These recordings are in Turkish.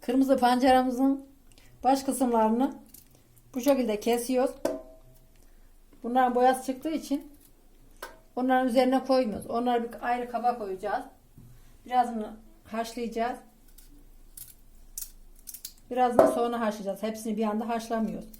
Kırmızı pancaramızın baş kısımlarını bu şekilde kesiyoruz. Bunların boyası çıktığı için onların üzerine koymuyoruz. Onları bir ayrı kaba koyacağız. Birazını haşlayacağız. Birazını sonra haşlayacağız. Hepsini bir anda haşlamıyoruz.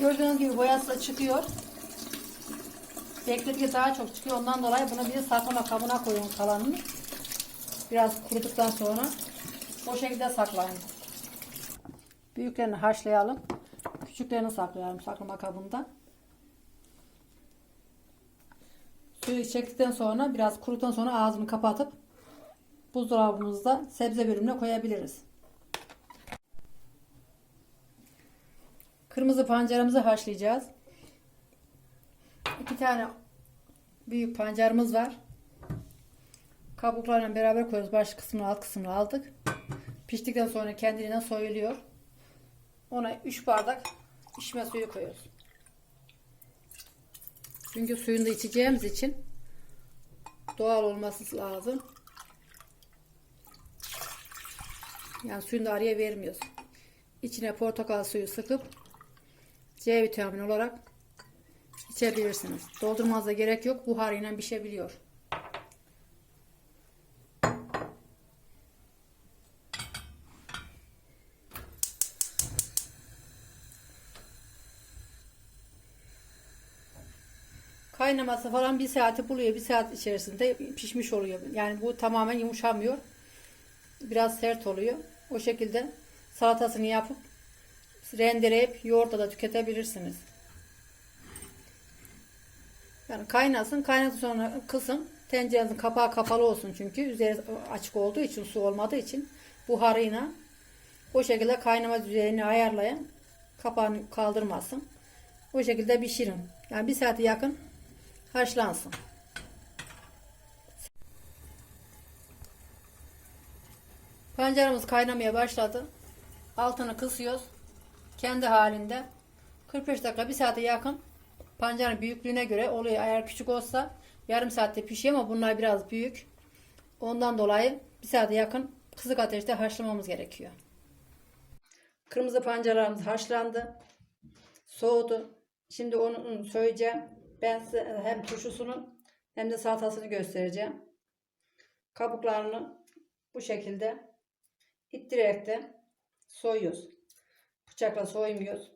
Gördüğünüz gibi boyası da çıkıyor. Bekledikçe daha çok çıkıyor. Ondan dolayı bunu bir saklama kabına koyun kalanını. Biraz kuruduktan sonra o şekilde saklayın. Büyüklerini haşlayalım. Küçüklerini saklayalım saklama kabında. Suyu çektikten sonra biraz kuruduktan sonra ağzını kapatıp buzdolabımızda sebze bölümüne koyabiliriz. Kırmızı pancarımızı haşlayacağız. İki tane büyük pancarımız var. Kabuklarla beraber koyuyoruz. Baş kısmını alt kısmını aldık. Piştikten sonra kendiliğinden soyuluyor. Ona 3 bardak içme suyu koyuyoruz. Çünkü suyunu da içeceğimiz için doğal olması lazım. Yani suyunu da araya vermiyoruz. İçine portakal suyu sıkıp C vitamini olarak içebilirsiniz. Doldurmanıza gerek yok. Buharıyla pişebiliyor. Kaynaması falan bir saati buluyor. Bir saat içerisinde pişmiş oluyor. Yani bu tamamen yumuşamıyor. Biraz sert oluyor. O şekilde salatasını yapıp rendeleyip yoğurtla da tüketebilirsiniz. Yani kaynasın. Kaynatın sonra kısın. Tencerenizin kapağı kapalı olsun çünkü. Üzeri açık olduğu için su olmadığı için buharıyla o şekilde kaynama düzeyini ayarlayın. Kapağını kaldırmasın. O şekilde pişirin. Yani bir saate yakın haşlansın. Pancarımız kaynamaya başladı. Altını kısıyoruz. Kendi halinde. 45 dakika bir saate yakın. Pancarın büyüklüğüne göre oluyor. Eğer küçük olsa yarım saatte pişiyor ama bunlar biraz büyük. Ondan dolayı bir saate yakın kısık ateşte haşlamamız gerekiyor. Kırmızı pancarlarımız haşlandı. Soğudu. Şimdi onu söyleyeceğim. Ben size hem turşusunu hem de salatasını göstereceğim. Kabuklarını bu şekilde ittirerek de soyuyoruz. Bıçakla soymuyoruz.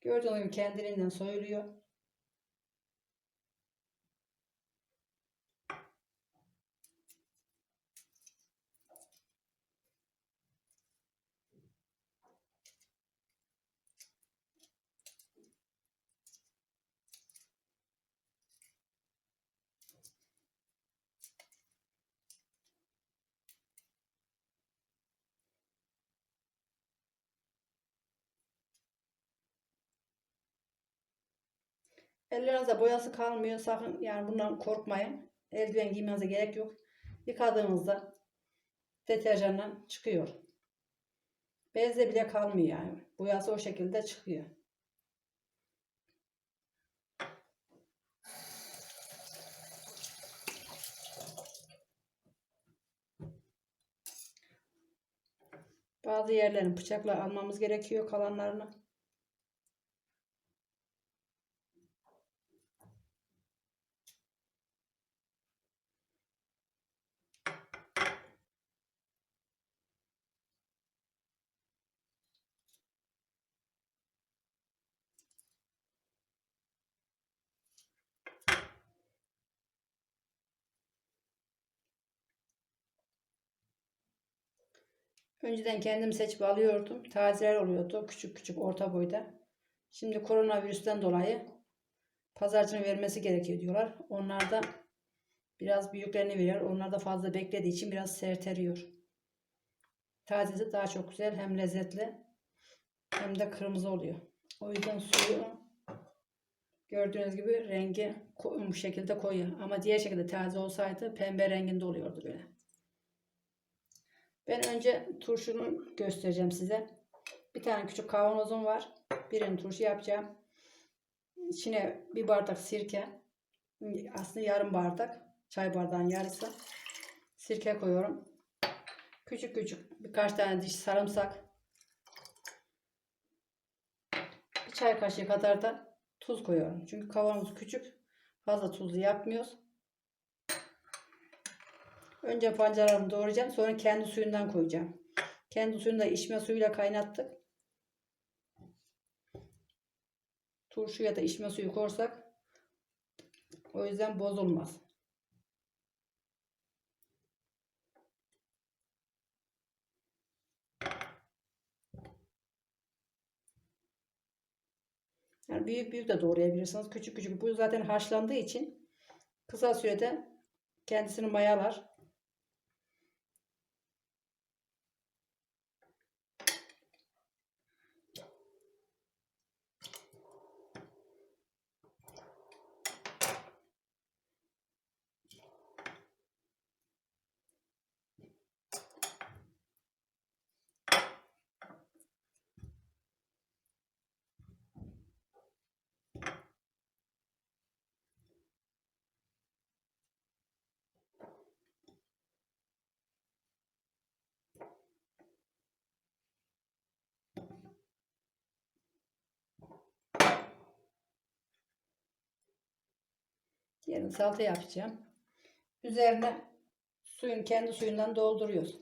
Gördüğünüz gibi kendiliğinden soyuluyor. Ellerinizde boyası kalmıyor. Sakın yani bundan korkmayın. Eldiven giymenize gerek yok. Yıkadığınızda deterjanla çıkıyor. Bezde bile kalmıyor yani. Boyası o şekilde çıkıyor. Bazı yerlerini bıçakla almamız gerekiyor kalanlarını. Önceden kendim seçip alıyordum. Tazeler oluyordu. Küçük küçük orta boyda. Şimdi koronavirüsten dolayı pazarcının vermesi gerekiyor diyorlar. Onlar da biraz büyüklerini veriyor. Onlar da fazla beklediği için biraz serteriyor. Tazesi daha çok güzel. Hem lezzetli hem de kırmızı oluyor. O yüzden suyu gördüğünüz gibi rengi bu şekilde koyu. Ama diğer şekilde taze olsaydı pembe renginde oluyordu böyle. Ben önce turşunu göstereceğim size. Bir tane küçük kavanozum var. Birini turşu yapacağım. İçine bir bardak sirke. Aslında yarım bardak. Çay bardağın yarısı. Sirke koyuyorum. Küçük küçük birkaç tane diş sarımsak. Bir çay kaşığı kadar da tuz koyuyorum. Çünkü kavanoz küçük. Fazla tuzlu yapmıyoruz. Önce pancarlarımı doğrayacağım. Sonra kendi suyundan koyacağım. Kendi suyunu da içme suyuyla kaynattık. Turşu ya da içme suyu korsak o yüzden bozulmaz. Yani büyük büyük de doğrayabilirsiniz. Küçük küçük. Bu zaten haşlandığı için kısa sürede kendisini mayalar. Yarın salata yapacağım. Üzerine suyun kendi suyundan dolduruyoruz.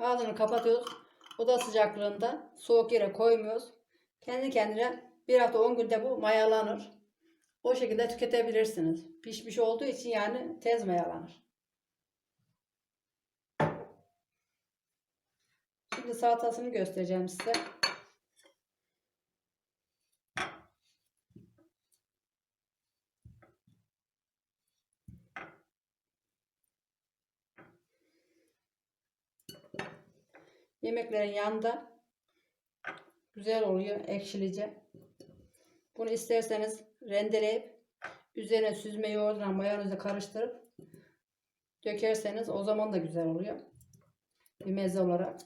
Ağzını kapatıyoruz. Oda sıcaklığında soğuk yere koymuyoruz. Kendi kendine bir hafta 10 günde bu mayalanır. O şekilde tüketebilirsiniz. Pişmiş olduğu için yani tez mayalanır. Şimdi salatasını göstereceğim size. Yemeklerin yanında güzel oluyor ekşilice. Bunu isterseniz rendeleyip üzerine süzme yoğurduna mayonezle karıştırıp dökerseniz o zaman da güzel oluyor. Bir meze olarak.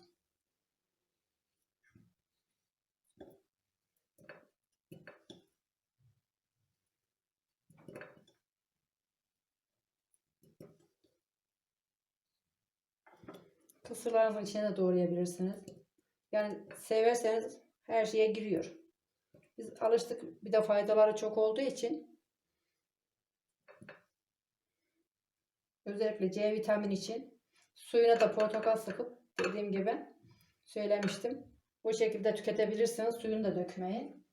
Kısırlarınızın içine de doğrayabilirsiniz. Yani severseniz her şeye giriyor. Biz alıştık bir de faydaları çok olduğu için özellikle C vitamini için suyuna da portakal sıkıp dediğim gibi söylemiştim. Bu şekilde tüketebilirsiniz. Suyunu da dökmeyin.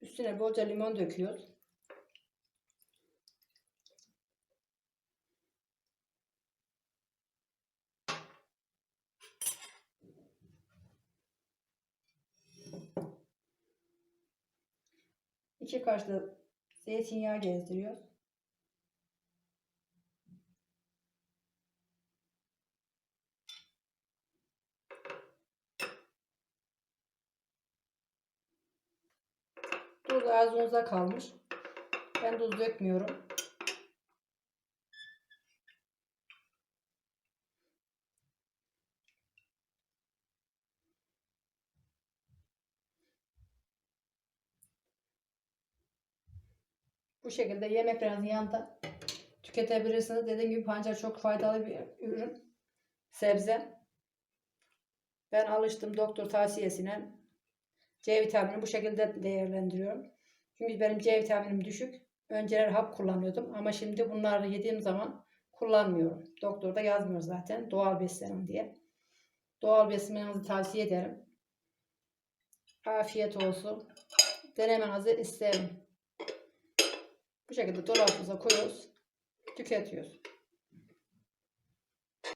Üstüne bolca limon döküyoruz. İki kaşık da zeytinyağı gezdiriyoruz. Tuz ağzınıza kalmış. Ben tuz dökmüyorum. Bu şekilde yemeklerinizin yanında tüketebilirsiniz. Dediğim gibi pancar çok faydalı bir ürün. Sebze. Ben alıştım doktor tavsiyesine. C vitamini bu şekilde değerlendiriyorum. Çünkü benim C vitaminim düşük. Önceler hap kullanıyordum ama şimdi bunları yediğim zaman kullanmıyorum. Doktor da yazmıyor zaten doğal beslenin diye. Doğal beslemenizi tavsiye ederim. Afiyet olsun. Denemenizi isterim. Bu şekilde dolabımıza koyuyoruz. Tüketiyoruz.